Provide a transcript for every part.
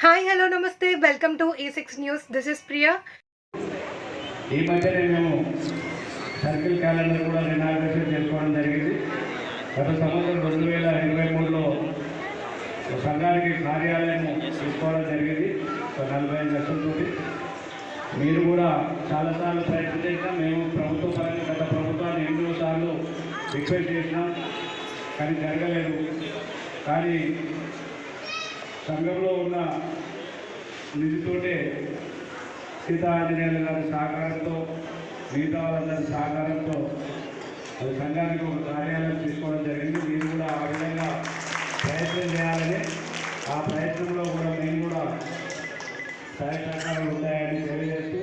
Hi hello నమస్తే. Welcome to A six news. This is Priya. ఈ మధ్యనే మేము సర్కిల్ క్యాలెండర్ కూడా రినాగ్రేషన్ చేసుకోవడం జరిగింది. గత సంవత్సరం రెండు వేల ఇరవై మూడులో సంఘానికి కార్యాలయం తీసుకోవడం జరిగింది. ఒక నలభై ఐదు లక్షలతోటి. మీరు కూడా చాలాసార్లు ప్రయత్నం చేసినా మేము ప్రభుత్వ పరంగా గత ప్రభుత్వాన్ని ఎన్నో సార్లు రిక్వెస్ట్ చేసినాం కానీ జరగలేదు. కానీ సంఘంలో ఉన్న నిధితోటే సీతా ఆంజనేయులు గారి సహకారంతో మిగతా వాళ్ళందరి సహకారంతో అది సంఘానికి ఒక కార్యాలయం తీసుకోవడం జరిగింది. మీరు కూడా ఆ విధంగా ప్రయత్నం చేయాలని ఆ ప్రయత్నంలో కూడా మేము కూడా సహాయ సహకారాలు ఉంటాయని తెలియజేస్తూ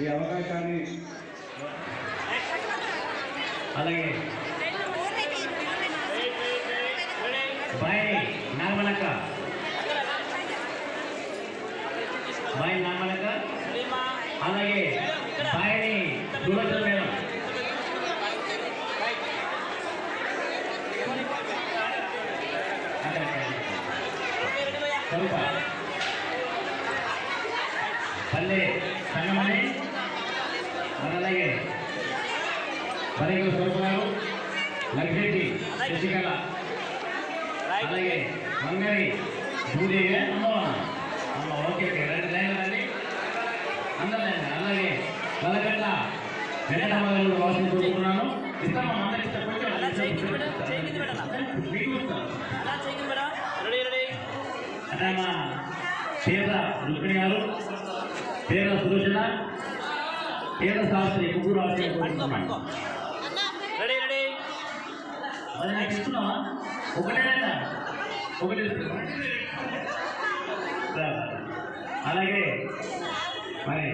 ఈ అవకాశాన్ని అలాగే. బాయ్ నాగమలక్క బాయ్ నాగమలక్క అలాగే బాయ్ని సులోచన మేడం. పల్లె సంగమని మరి అలాగే మరికొక స్వరూప గారు లక్ష్మీ శశికళ. అలాగే. మంగరి భూదేవి. అలాగే వలకట్ల వెంకటమ్మగారు వాసన కోరుకున్నాను ఇస్తామా? అందరికి పేద రుక్మిణి గారు పేద సులోచన పేద శాస్త్రి ముగ్గురు ఆశయం కోరుకుంటున్నాను అది నాకు ఇస్తున్నావా? ఒకటి. రా. అలాగే మరి